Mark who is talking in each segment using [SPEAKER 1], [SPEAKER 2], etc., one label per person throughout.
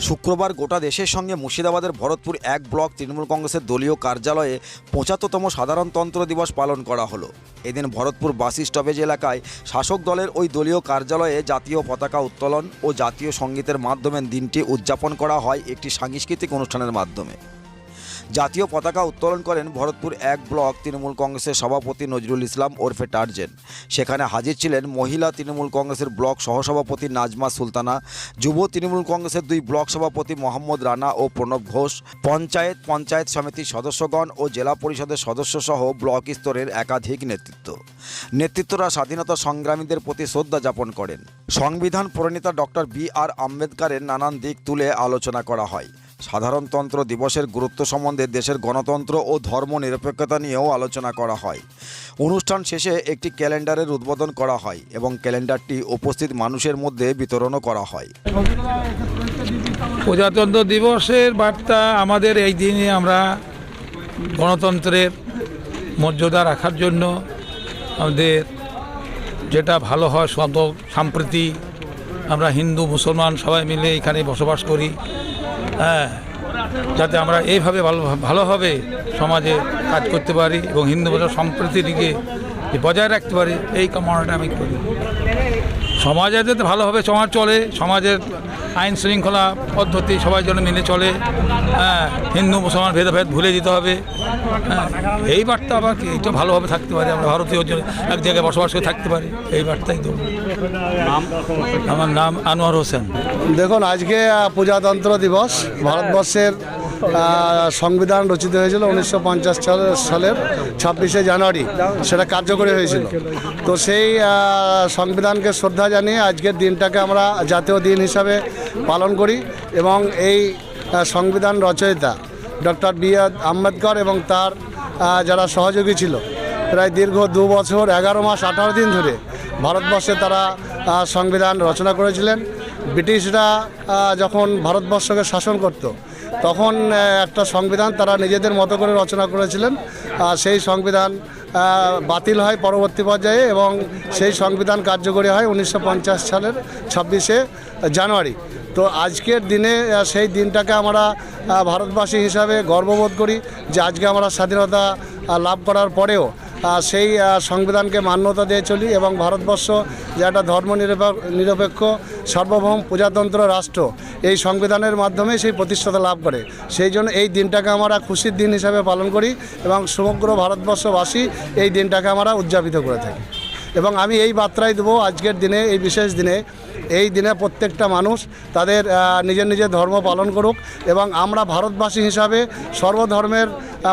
[SPEAKER 1] শুক্রবার গোটা দেশের সঙ্গে মুর্শিদাবাদের ভরতপুর এক ব্লক তৃণমূল কংগ্রেসের দলীয় কার্যালয়ে পঁচাত্তরতম সাধারণতন্ত্র দিবস পালন করা হলো। এদিন ভরতপুর বাস স্টপেজ এলাকায় শাসক দলের ওই দলীয় কার্যালয়ে জাতীয় পতাকা উত্তোলন ও জাতীয় সঙ্গীতের মাধ্যমে দিনটি উদযাপন করা হয় একটি সাংস্কৃতিক অনুষ্ঠানের মাধ্যমে। জাতীয় পতাকা উত্তোলন করেন ভরতপুর এক ব্লক তৃণমূল কংগ্রেসের সভাপতি নজরুল ইসলাম ওরফে টার্জেন। সেখানে হাজির ছিলেন মহিলা তৃণমূল কংগ্রেসের ব্লক সহসভাপতি নাজমা সুলতানা, যুব তৃণমূল কংগ্রেসের দুই ব্লক সভাপতি মোহাম্মদ রানা ও প্রণব ঘোষ, পঞ্চায়েত পঞ্চায়েত সমিতির সদস্যগণ ও জেলা পরিষদের সদস্য সহ ব্লক স্তরের একাধিক নেতৃত্ব। নেতৃত্বরা স্বাধীনতা সংগ্রামীদের প্রতি শ্রদ্ধা যাপন করেন। সংবিধান প্রণেতা ডক্টর বি আর আম্বেদকারের নানান দিক তুলে আলোচনা করা হয়। সাধারণতন্ত্র দিবসের গুরুত্ব সম্বন্ধে দেশের গণতন্ত্র ও ধর্ম নিরপেক্ষতা নিয়েও আলোচনা করা হয়। অনুষ্ঠান শেষে একটি ক্যালেন্ডারের উদ্বোধন করা হয় এবং ক্যালেন্ডারটি উপস্থিত মানুষের মধ্যে বিতরণও করা হয়।
[SPEAKER 2] প্রজাতন্ত্র দিবসের বার্তা আমাদের এই দিনে আমরা গণতন্ত্রের মর্যাদা রাখার জন্য আমাদের যেটা ভালো হয় সত সম্প্রীতি আমরা হিন্দু, মুসলমান সবাই মিলে এখানে বসবাস করি। হ্যাঁ যাতে আমরা এইভাবে ভালো, ভালোভাবে সমাজে কাজ করতে পারি এবং হিন্দু ভাষা সম্প্রীতিটিকে বজায় রাখতে পারি, এই কামনাটা আমি করি। সমাজে যাতে ভালোভাবে সমাজ চলে সমাজের আইন শৃঙ্খলা পদ্ধতি সবাই যেন মেনে চলে হ্যাঁ হিন্দু মুসলমান ভেদাভেদ ভুলে দিতে হবে হ্যাঁ এই বার্তা আবার কি একটু ভালোভাবে থাকতে পারে আমরা ভারতীয় এক জায়গায় বসবাস করে থাকতে পারি এই বার্তাই দেবো। আমার নাম আনোয়ার হোসেন।
[SPEAKER 3] দেখুন আজকে প্রজাতন্ত্র দিবস ভারতবর্ষের সংবিধান রচিত হয়েছিল উনিশশো পঞ্চাশ সালের ছাব্বিশে জানুয়ারি। সেটা কার্যকরী হয়েছিল। তো সেই সংবিধানকে শ্রদ্ধা জানিয়ে আজকের দিনটাকে আমরা জাতীয় দিন হিসাবে পালন করি এবং এই সংবিধান রচয়িতা ডক্টর বি আর আম্বেদকর এবং তার যারা সহযোগী ছিল, প্রায় দীর্ঘ দু বছর, এগারো মাস, আঠারো দিন ধরে ভারতবর্ষে তারা সংবিধান রচনা করেছিলেন। ব্রিটিশরা যখন ভারতবর্ষকে শাসন করত তখন একটা সংবিধান তারা নিজেদের মতো করে রচনা করেছিলেন, আর সেই সংবিধান বাতিল হয় পরবর্তী পর্যায়ে এবং সেই সংবিধান কার্যকরী হয় উনিশশো পঞ্চাশ সালের ছাব্বিশে জানুয়ারি। তো আজকের দিনে সেই দিনটাকে আমরা ভারতবাসী হিসাবে গর্ববোধ করি যে আজকে আমরা স্বাধীনতা লাভ করার পরেও সেই সংবিধানকে মান্যতা দিয়ে চলি এবং ভারতবর্ষ যে একটা ধর্ম নিরপেক্ষ, সার্বভৌম প্রজাতন্ত্র রাষ্ট্র, এই সংবিধানের মাধ্যমে সেই প্রতিষ্ঠাতা লাভ করে। সেই জন্য এই দিনটাকে আমরা খুশির দিন হিসাবে পালন করি এবং সমগ্র ভারতবর্ষবাসী এই দিনটাকে আমরা উদযাপিত করে থাকি। এবং আমি এই বার্তাই দেবো আজকের দিনে, এই বিশেষ দিনে, এই দিনে প্রত্যেকটা মানুষ তাদের নিজের নিজের ধর্ম পালন করুক এবং আমরা ভারতবাসী হিসাবে সর্বধর্মের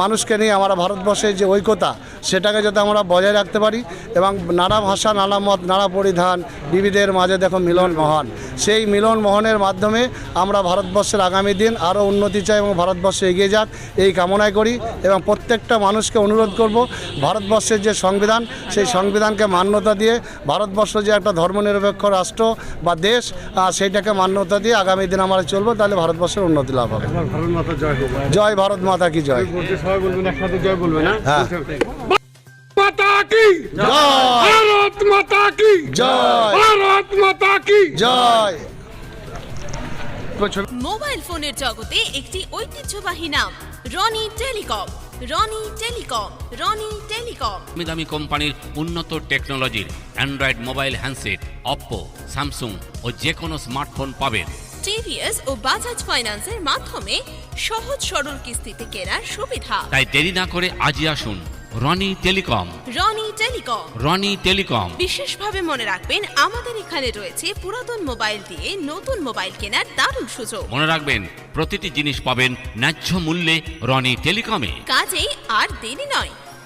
[SPEAKER 3] মানুষকে নিয়ে আমরা ভারতবর্ষের যে ঐক্যতা সেটাকে যাতে আমরা বজায় রাখতে পারি এবং নানা ভাষা নানা মত নানা পরিধান বিবিধের মাঝে দেখো মিলন মহান। সেই মিলন মহনের মাধ্যমে আমরা ভারতবর্ষের আগামী দিন আরও উন্নতি চাই এবং ভারতবর্ষে এগিয়ে যাক এই কামনায় করি এবং প্রত্যেকটা মানুষকে অনুরোধ করব ভারতবর্ষের যে সংবিধান সেই সংবিধানকে মান্যতা দিয়ে ভারতবর্ষ যে একটা ধর্মনিরপেক্ষ রাষ্ট্র বা দেশ সেইটাকে মান্যতা দিয়ে আগামী দিন আমরা চলবো তাহলে ভারতবর্ষের উন্নতি লাভ হবে।
[SPEAKER 4] জয়
[SPEAKER 3] ভারত মাতা কি জয়। হ্যাঁ। জয়
[SPEAKER 5] মোবাইল ফোনের জগতে একটি ঐতিহ্যবাহী নাম Roni telecom. Roni telecom Roni telecom.
[SPEAKER 6] দামি কোম্পানির উন্নত টেকনোলজির android mobile handset Oppo Samsung ও যে কোনো স্মার্টফোন পাবেন।
[SPEAKER 5] টিভিএস ও বাজাজ ফাইন্যান্সের মাধ্যমে সহজ সরল কিস্তিতে কেনার সুবিধা।
[SPEAKER 6] তাই দেরি না করে আজই আসুন Roni telecom.
[SPEAKER 5] Roni telecom.
[SPEAKER 6] Roni telecom.
[SPEAKER 5] বিশেষভাবে মনে রাখবেন আমাদের এখানে রয়েছে পুরাতন মোবাইল দিয়ে নতুন মোবাইল কেনার দারুণ সুযোগ।
[SPEAKER 6] মনে রাখবেন প্রতিটি জিনিস পাবেন ন্যায্য মূল্যে রনি টেলিকমে।
[SPEAKER 5] কাজেই আর দেরি নয়।